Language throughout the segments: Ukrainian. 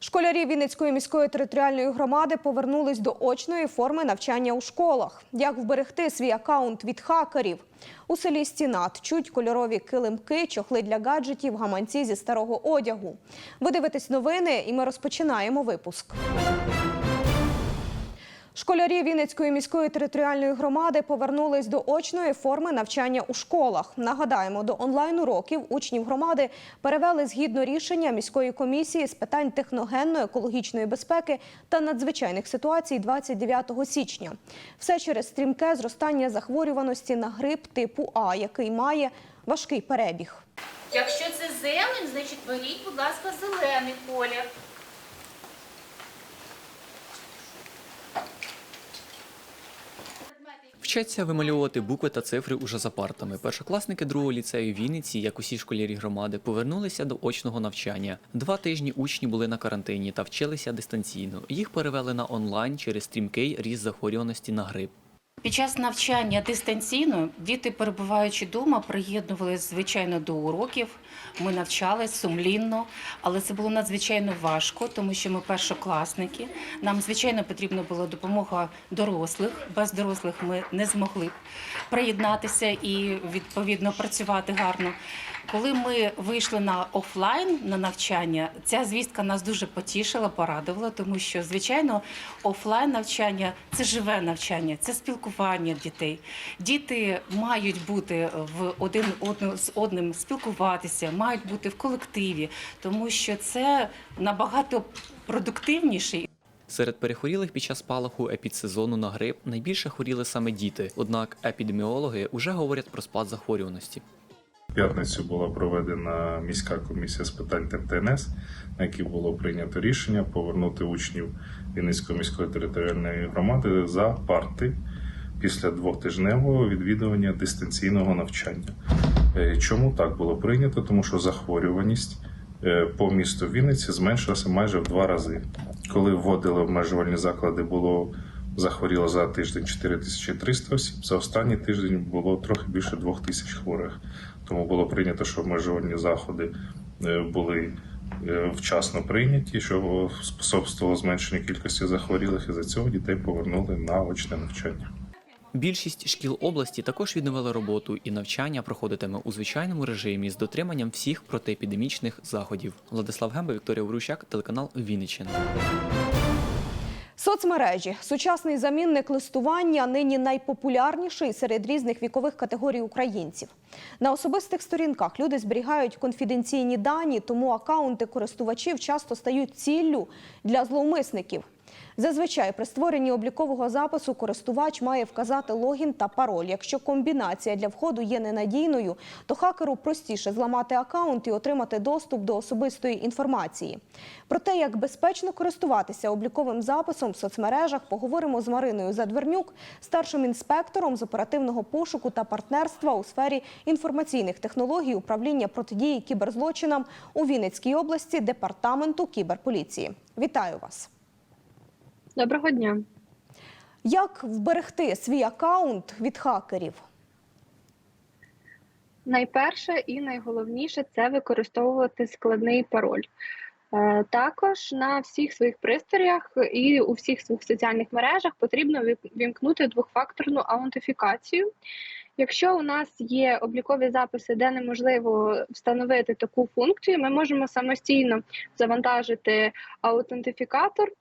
Школярі Вінницької міської територіальної громади повернулись до очної форми навчання у школах. Як вберегти свій акаунт від хакерів? У селі Стінат чуть кольорові килимки, чохли для гаджетів, гаманці зі старого одягу. Ви дивитесь новини, і ми розпочинаємо випуск. Школярі Вінницької міської територіальної громади повернулись до очної форми навчання у школах. Нагадаємо, до онлайн-уроків учнів громади перевели згідно рішення міської комісії з питань техногенно-екологічної безпеки та надзвичайних ситуацій 29 січня. Все через стрімке зростання захворюваності на грип типу А, який має важкий перебіг. Якщо це зелень, значить беріть, будь ласка, зелений колір. Вчаться вимальовувати букви та цифри уже за партами. Першокласники другого ліцею Вінниці, як усі школярі громади, повернулися до очного навчання. Два тижні учні були на карантині та вчилися дистанційно. Їх перевели на онлайн через стрімкий ріст захворюваності на грип. Під час навчання дистанційно діти, перебуваючи вдома, приєднувалися звичайно до уроків. Ми навчались сумлінно, але це було надзвичайно важко, тому що ми першокласники. Нам звичайно потрібна була допомога дорослих. Без дорослих ми не змогли б приєднатися і відповідно працювати гарно. Коли ми вийшли на офлайн на навчання, ця звістка нас дуже потішила, порадувала, тому що звичайно офлайн навчання це живе навчання, це спілкування дітей. Діти мають бути в один одну з одним спілкуватися, мають бути в колективі, тому що це набагато продуктивніше Серед перехворілих під час спалаху епідсезону на грип найбільше хворіли саме діти. Однак епідеміологи вже говорять про спад захворюваності. П'ятницю була проведена міська комісія з питань ТНТНС, на якій було прийнято рішення повернути учнів Вінницької міської територіальної громади за парти після двохтижневого відвідування дистанційного навчання. Е, Чому так було прийнято? Тому що захворюваність е, по місту Вінниці зменшилася майже в два рази. Коли вводили обмежувальні заклади, було захворіло за тиждень 4300 осіб. За останній тиждень було трохи більше 2000 хворих. Тому було прийнято, що обмежувальні заходи е, були е, вчасно прийняті, що способствувало зменшенню кількості захворілих, і за цього дітей повернули на очне навчання. Більшість шкіл області також відновили роботу, і навчання проходитиме у звичайному режимі з дотриманням всіх протиепідемічних заходів. Владислав Гемба, Вікторія Ворущак, телеканал Вінниччина. Соцмережі сучасний замінник листування нині найпопулярніший серед різних вікових категорій українців. На особистих сторінках люди зберігають конфіденційні дані, тому акаунти користувачів часто стають ціллю для зловмисників. Зазвичай при створенні облікового запису користувач має вказати логін та пароль. Якщо комбінація для входу є ненадійною, то хакеру простіше зламати акаунт і отримати доступ до особистої інформації. Про те, як безпечно користуватися обліковим записом в соцмережах, поговоримо з Мариною Задвернюк, старшим інспектором з оперативного пошуку та партнерства у сфері інформаційних технологій управління протидії кіберзлочинам у Вінницькій області департаменту кіберполіції. Вітаю вас! Доброго дня. Як вберегти свій акаунт від хакерів? Найперше і найголовніше це використовувати складний пароль. Е, Також на всіх своїх пристроях і у всіх своїх соціальних мережах потрібно ві- вімкнути двохфакторну аутентифікацію. Якщо у нас є облікові записи, де неможливо встановити таку функцію, ми можемо самостійно завантажити аутентифікатор,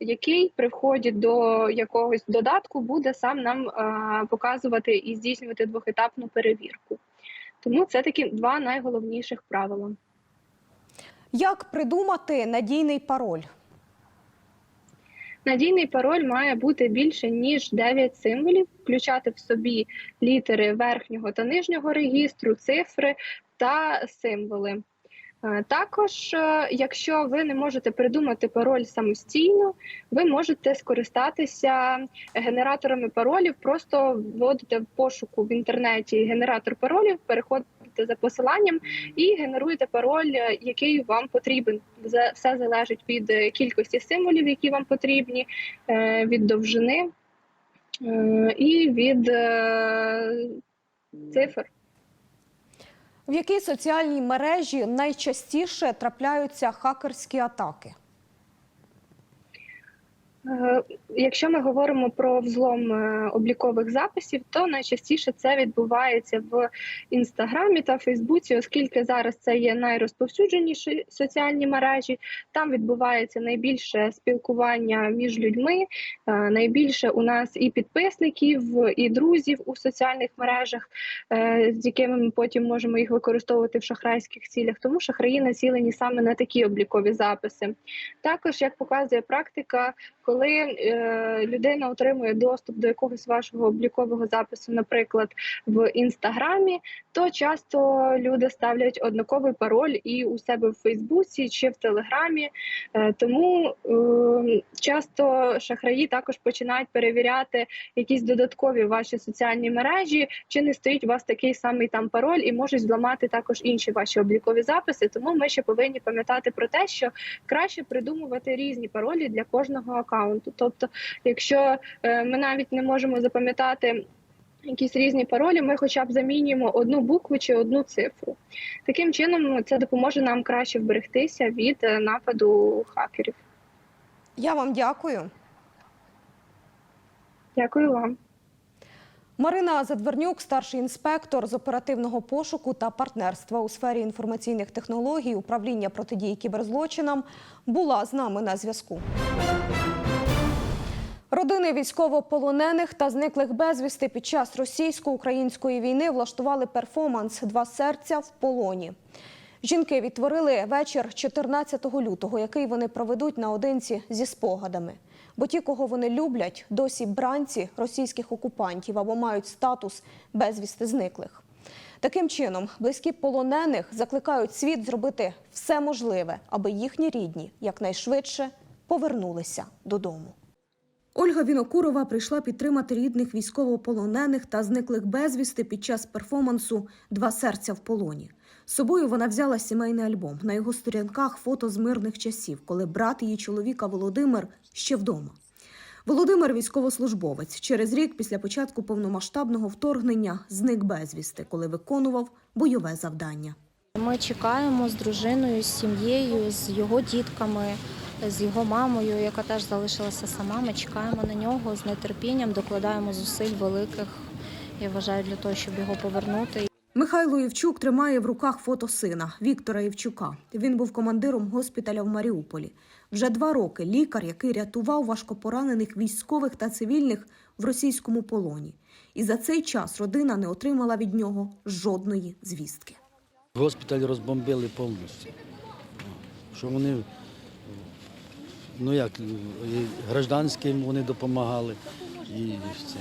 який при вході до якогось додатку буде сам нам е, показувати і здійснювати двохетапну перевірку. Тому це такі два найголовніших правила. Як придумати надійний пароль? Надійний пароль має бути більше ніж 9 символів, включати в собі літери верхнього та нижнього регістру, цифри та символи. Е, Також, е, якщо ви не можете придумати пароль самостійно, ви можете скористатися генераторами паролів, просто вводите в пошуку в інтернеті генератор паролів, переходите за посиланням і генеруєте пароль, е, який вам потрібен. Все залежить від кількості символів, які вам потрібні, від довжини. і від цифр. В якій соціальній мережі найчастіше трапляються хакерські атаки? Е, Якщо ми говоримо про взлом е, облікових записів, то найчастіше це відбувається в інстаграмі та Фейсбуці, оскільки зараз це є найрозповсюдженіші соціальні мережі. Там відбувається найбільше спілкування між людьми. е, Найбільше у нас і підписників, і друзів у соціальних мережах, з якими ми потім можемо їх використовувати в шахрайських цілях. Тому шахраї націлені саме на такі облікові записи. Також, як показує практика, коли е, людина отримує доступ до якогось вашого облікового запису, наприклад, в інстаграмі, то часто люди ставлять однаковий пароль і у себе в Фейсбуці чи в Телеграмі. Е, тому е, часто шахраї також починають перевіряти якісь додаткові ваші соціальні мережі, чи не стоїть у вас такий самий там пароль, і можуть зламати також інші ваші облікові записи. Тому ми ще повинні пам'ятати про те, що краще придумувати різні паролі для кожного акаунту. Тобто, якщо е, ми навіть не можемо запам'ятати. Якісь різні паролі, ми хоча б замінюємо одну букву чи одну цифру. Таким чином, це допоможе нам краще вберегтися від е, нападу хакерів. Я вам дякую. Дякую вам. Марина Задвернюк, старший інспектор з оперативного пошуку та партнерства у сфері інформаційних технологій управління протидії кіберзлочинам, була з нами на зв'язку. Родини військовополонених та зниклих безвісти під час російсько-української війни влаштували перформанс Два серця в полоні. Жінки відтворили вечір 14 лютого, який вони проведуть наодинці зі спогадами. Бо ті, кого вони люблять, досі бранці російських окупантів або мають статус безвісти зниклих. Таким чином, близькі полонених закликають світ зробити все можливе, аби їхні рідні якнайшвидше повернулися додому. Ольга Вінокурова прийшла підтримати рідних військовополонених та зниклих безвісти під час перформансу Два серця в полоні. З собою вона взяла сімейний альбом. На його сторінках фото з мирних часів, коли брат її чоловіка Володимир ще вдома. Володимир військовослужбовець. Через рік після початку повномасштабного вторгнення зник безвісти, коли виконував бойове завдання. Ми чекаємо з дружиною, з сім'єю, з його дітками, з його мамою, яка теж залишилася сама. Ми чекаємо на нього з нетерпінням, докладаємо зусиль великих. Я вважаю, для того, щоб його повернути. Михайло Євчук тримає в руках фото сина Віктора Євчука. Він був командиром госпіталя в Маріуполі. Вже два роки лікар, який рятував важкопоранених військових та цивільних в російському полоні. І за цей час родина не отримала від нього жодної звістки. Госпіталь розбомбили повністю. Що вони, ну як, і гражданським вони допомагали, і це,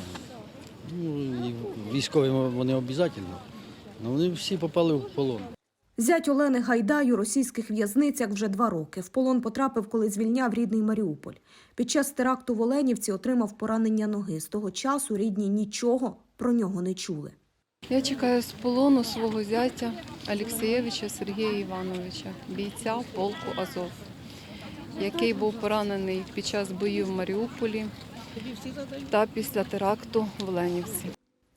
ну, і військовим вони обов'язково. Ну, вони всі попали в полон. Зять Олени Гайдай у російських в'язницях вже два роки. В полон потрапив, коли звільняв рідний Маріуполь. Під час теракту в Оленівці отримав поранення ноги. З того часу рідні нічого про нього не чули. Я чекаю з полону свого зятя Олексієвича Сергія Івановича, бійця полку Азов, який був поранений під час боїв в Маріуполі та після теракту в Ленівці.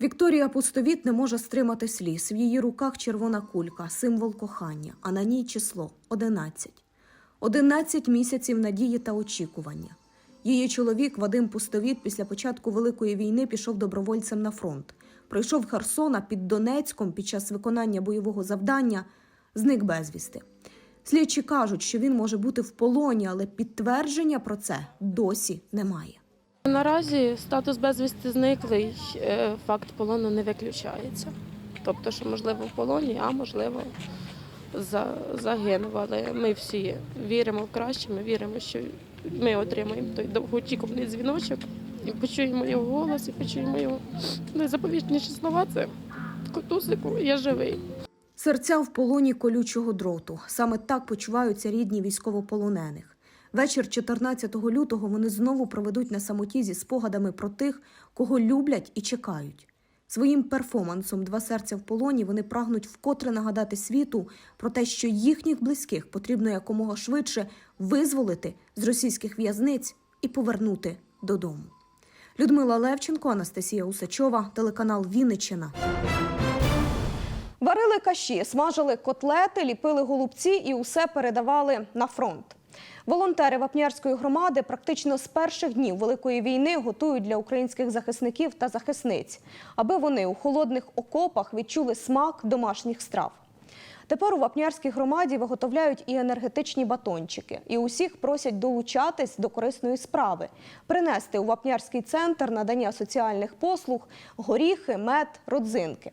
Вікторія Пустовіт не може стримати сліз. В її руках червона кулька, символ кохання, а на ній число 11. 11 місяців надії та очікування. Її чоловік Вадим Пустовіт після початку Великої війни пішов добровольцем на фронт. Пройшов Херсона під Донецьком під час виконання бойового завдання, зник безвісти. Слідчі кажуть, що він може бути в полоні, але підтвердження про це досі немає. Наразі статус безвісти зниклий, е, факт полону не виключається. Тобто, що можливо в полоні, а можливо загинув. Але ми всі віримо в краще, ми віримо, що ми отримаємо той довгоочікуваний дзвіночок і почуємо його голос, і почуємо його найзаповітніші слова. Це котусику, я живий. Серця в полоні колючого дроту. Саме так почуваються рідні військовополонених. Вечір 14 лютого вони знову проведуть на самоті зі спогадами про тих, кого люблять і чекають. Своїм перформансом Два серця в полоні вони прагнуть вкотре нагадати світу про те, що їхніх близьких потрібно якомога швидше визволити з російських в'язниць і повернути додому. Людмила Левченко, Анастасія Усачова, телеканал Вінниччина. Варили каші, смажили котлети, ліпили голубці і усе передавали на фронт. Волонтери Вапнярської громади практично з перших днів Великої війни готують для українських захисників та захисниць, аби вони у холодних окопах відчули смак домашніх страв. Тепер у Вапнярській громаді виготовляють і енергетичні батончики. І усіх просять долучатись до корисної справи, принести у Вапнярський центр надання соціальних послуг горіхи, мед, родзинки.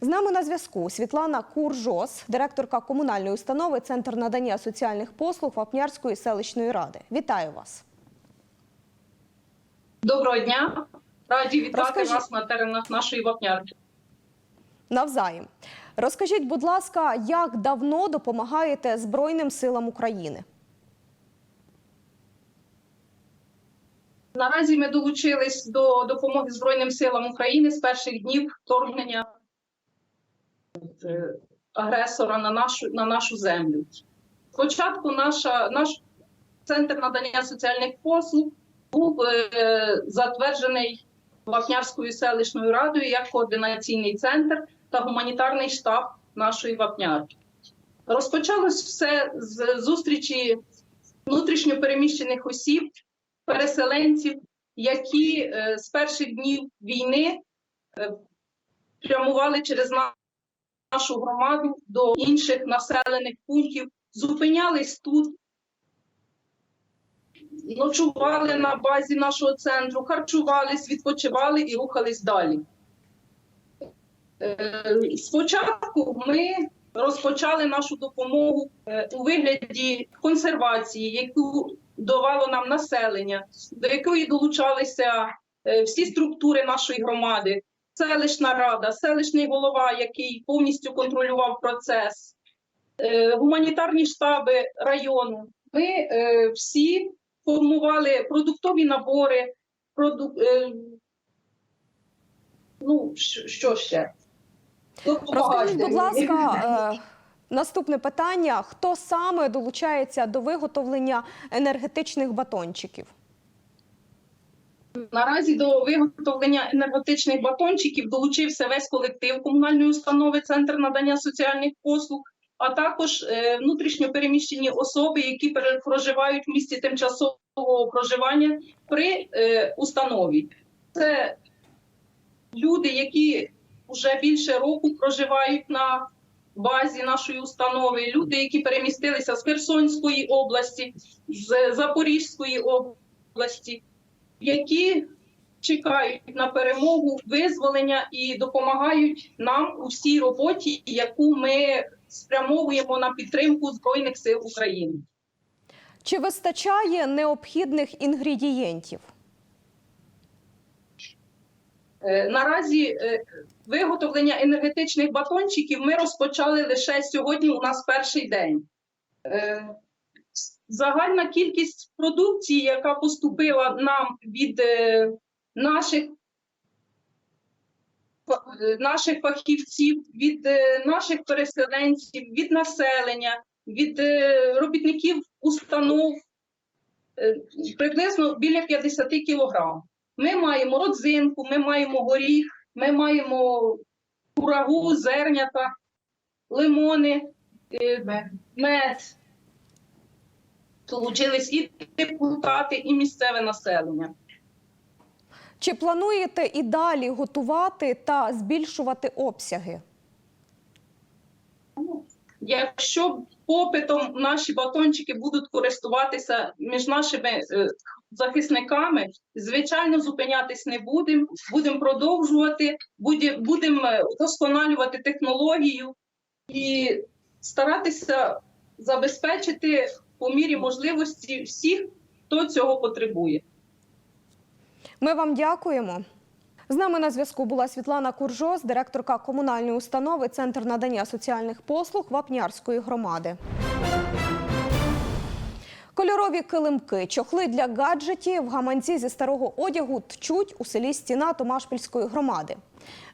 З нами на зв'язку Світлана Куржос, директорка комунальної установи Центр надання соціальних послуг Вапнярської селищної ради. Вітаю вас. Доброго дня. Раді вітати Розкажіть. вас на теренах нашої вапнярки. Навзаєм. Розкажіть, будь ласка, як давно допомагаєте Збройним силам України? Наразі ми долучились до допомоги Збройним силам України з перших днів вторгнення агресора на нашу, на нашу землю. Спочатку наша, наш центр надання соціальних послуг був е, затверджений Вапнярською селищною радою як координаційний центр та гуманітарний штаб нашої вапнярки. Розпочалось все з зустрічі внутрішньо переміщених осіб, переселенців, які е, з перших днів війни е, прямували через на- нашу громаду до інших населених пунктів, зупинялись тут, ночували на базі нашого центру, харчувались, відпочивали і рухались далі. Е, Спочатку ми розпочали нашу допомогу е, у вигляді консервації, яку давало нам населення, до якої долучалися е, всі структури нашої громади, селищна рада, селищний голова, який повністю контролював процес, е, гуманітарні штаби району. Ми е, всі формували продуктові набори, продук... е, ну, що ще? Розкажіть, будь ласка, наступне питання: хто саме долучається до виготовлення енергетичних батончиків? Наразі до виготовлення енергетичних батончиків долучився весь колектив комунальної установи Центр надання соціальних послуг, а також е, внутрішньо переміщені особи, які проживають в місті тимчасового проживання при е, установі. Це люди, які вже більше року проживають на базі нашої установи, люди, які перемістилися з Херсонської області, з Запорізької області які чекають на перемогу, визволення і допомагають нам у всій роботі, яку ми спрямовуємо на підтримку Збройних сил України. Чи вистачає необхідних інгредієнтів? Е, Наразі е, виготовлення енергетичних батончиків ми розпочали лише сьогодні. У нас перший день. Загальна кількість продукції, яка поступила нам від е, наших е, наших фахівців, від е, наших переселенців, від населення, від робітників установ, приблизно біля 50 кілограм. Ми маємо родзинку, ми маємо горіх, ми маємо курагу, зернята, лимони, мед. Долучились і депутати, і місцеве населення. Чи плануєте і далі готувати та збільшувати обсяги? Якщо попитом наші батончики будуть користуватися між нашими е, захисниками, звичайно, зупинятись не будемо. Будемо продовжувати, будемо вдосконалювати технологію і старатися забезпечити по мірі можливості всіх, хто цього потребує. Ми вам дякуємо. З нами на зв'язку була Світлана Куржос, директорка комунальної установи Центр надання соціальних послуг Вапнярської громади. Кольорові килимки, чохли для гаджетів, гаманці зі старого одягу тчуть у селі Стіна Томашпільської громади.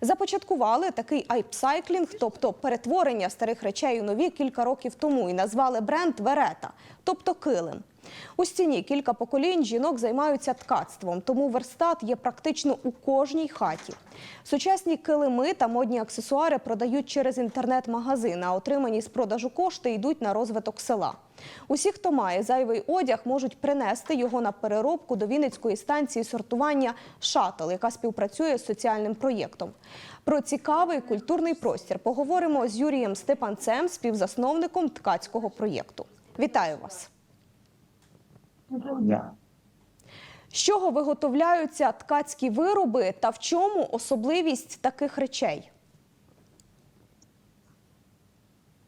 Започаткували такий айпсайклінг, тобто перетворення старих речей у нові кілька років тому, і назвали бренд Верета, тобто килим. У стіні кілька поколінь жінок займаються ткацтвом, тому верстат є практично у кожній хаті. Сучасні килими та модні аксесуари продають через інтернет-магазин, а отримані з продажу кошти йдуть на розвиток села. Усі, хто має зайвий одяг, можуть принести його на переробку до Вінницької станції сортування «Шатл», яка співпрацює з соціальним проєктом. Про цікавий культурний простір поговоримо з Юрієм Степанцем, співзасновником ткацького проєкту. Вітаю вас! З чого виготовляються ткацькі вироби та в чому особливість таких речей?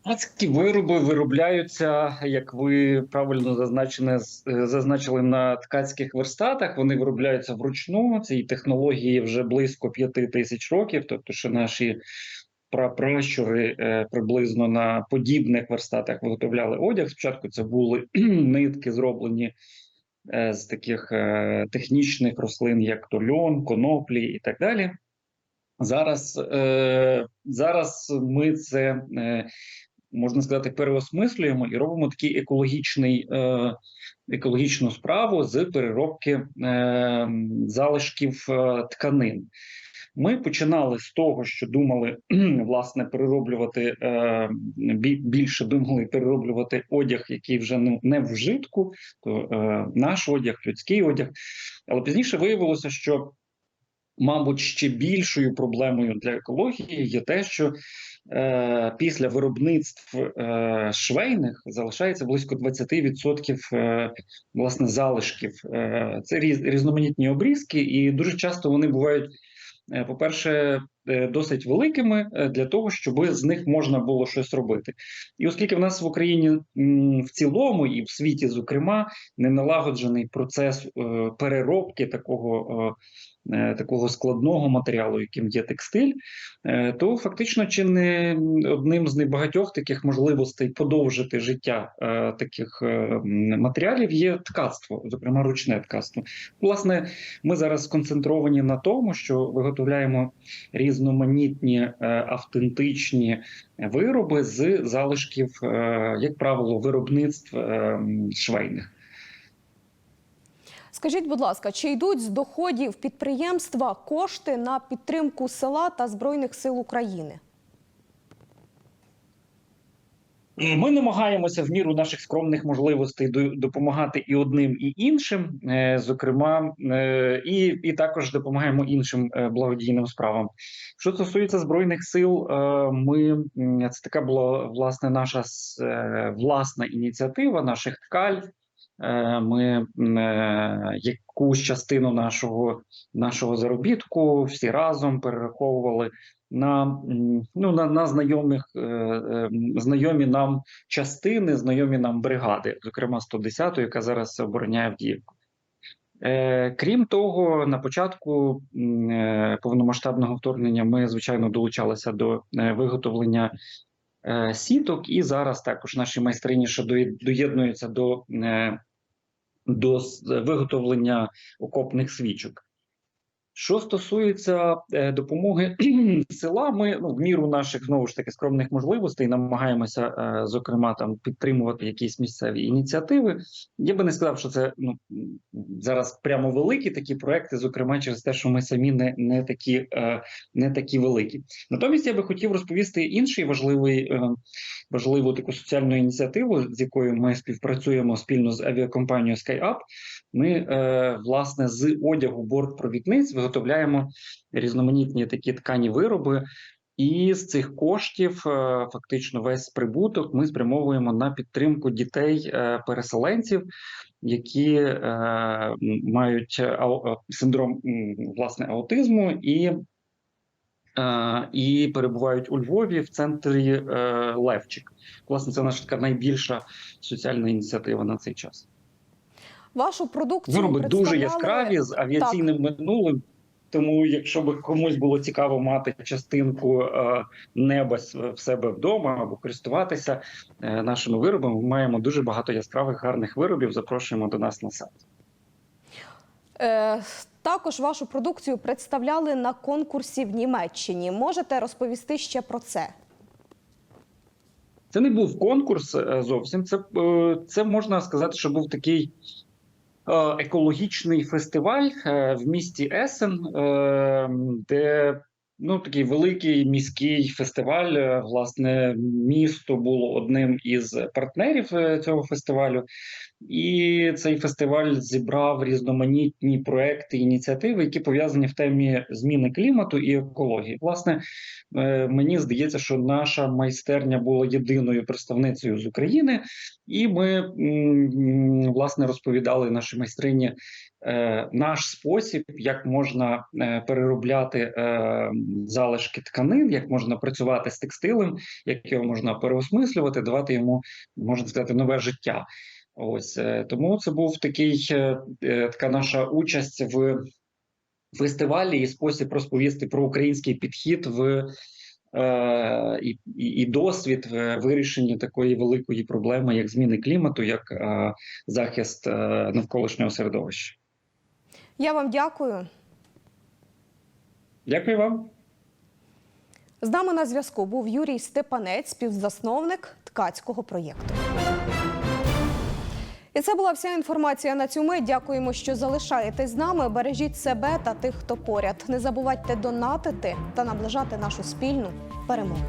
Ткацькі вироби виробляються, як ви правильно зазначене, з- е, зазначили на ткацьких верстатах. Вони виробляються вручну. Цій технології вже близько п'яти тисяч років. Тобто, що наші прапращури е, приблизно на подібних верстатах виготовляли одяг. Спочатку це були нитки, зроблені е, з таких е, технічних рослин, як то льон, коноплі і так далі. Зараз, зараз ми це можна сказати, переосмислюємо і робимо такий екологічний, екологічну справу з переробки залишків тканин. Ми починали з того, що думали власне перероблювати е, більше думали перероблювати одяг, який вже ну, не в вжитку, то е, наш одяг, людський одяг. Але пізніше виявилося, що мабуть, ще більшою проблемою для екології є те, що е, після виробництв швейних залишається близько 20% е, власне залишків. Це різ, різноманітні обрізки, і дуже часто вони бувають. Е, По-перше, е, досить великими е, для того, щоб з них можна було щось робити. І оскільки в нас в Україні в цілому і в світі, зокрема, не налагоджений процес переробки такого такого складного матеріалу, яким є текстиль, е, то фактично чи не одним з небагатьох таких можливостей подовжити життя е, таких е, матеріалів є ткацтво, зокрема ручне ткацтво. Власне, ми зараз сконцентровані на тому, що виготовляємо різноманітні е, автентичні вироби з залишків, е, як правило, виробництв е, швейних. Скажіть, будь ласка, чи йдуть з доходів підприємства кошти на підтримку села та Збройних сил України? Ми намагаємося в міру наших скромних можливостей допомагати і одним, і іншим, е, зокрема, е, і, і також допомагаємо іншим е, благодійним справам. Що стосується збройних сил, е, ми це така була власне наша е, власна ініціатива, наших ткаль. Е, Ми е, якусь частину нашого, нашого заробітку всі разом перераховували на, ну, на, на знайомих, е, знайомі нам частини, знайомі нам бригади, зокрема 110-ї, яка зараз обороняє Авдіївку. Крім того, на початку повномасштабного вторгнення ми, звичайно, долучалися до виготовлення сіток, і зараз також наші майстрині ще доєднуються до, до виготовлення окопних свічок. Що стосується е, допомоги села, ми ну, в міру наших знову ж таки скромних можливостей намагаємося, е, зокрема, там підтримувати якісь місцеві ініціативи. Я би не сказав, що це ну зараз прямо великі такі проекти, зокрема через те, що ми самі не, не такі е, не такі великі. Натомість я би хотів розповісти інший важливий важливу таку соціальну ініціативу, з якою ми співпрацюємо спільно з авіакомпанією SkyUp. Ми власне з одягу бортпровідниць виготовляємо різноманітні такі ткані вироби. І з цих коштів е, фактично весь прибуток ми спрямовуємо на підтримку дітей е, переселенців, які е, мають синдром власне аутизму і, і перебувають у Львові в центрі Левчик. Власне, це наша така найбільша соціальна ініціатива на цей час. Вашу продукцію Вироби дуже яскраві з авіаційним минулим. Тому, якщо би комусь було цікаво мати частинку е, неба в себе вдома або користуватися е, нашими виробами, ми маємо дуже багато яскравих гарних виробів. Запрошуємо до нас на сайт. Е, також вашу продукцію представляли на конкурсі в Німеччині. Можете розповісти ще про це? Це не був конкурс е, зовсім. Це, це можна сказати, що був такий екологічний фестиваль е, в місті Есен, е, де ну, такий великий міський фестиваль. Е, Власне, місто було одним із партнерів е, цього фестивалю. І цей фестиваль зібрав різноманітні проекти, ініціативи, які пов'язані в темі зміни клімату і екології. Власне, е, мені здається, що наша майстерня була єдиною представницею з України, і ми власне розповідали нашій майстрині наш спосіб, як можна е, переробляти е, залишки тканин, як можна працювати з текстилем, як його можна переосмислювати, давати йому можна сказати нове життя. Ось е, тому це був такий е, е, така наша участь в фестивалі і спосіб розповісти про український підхід в е, і, і, досвід в вирішенні такої великої проблеми, як зміни клімату, як е, захист е, навколишнього середовища. Я вам дякую. Дякую вам. З нами на зв'язку був Юрій Степанець, співзасновник ткацького проєкту. І це була вся інформація на цю мить. Дякуємо, що залишаєтесь з нами. Бережіть себе та тих, хто поряд. Не забувайте донатити та наближати нашу спільну перемогу.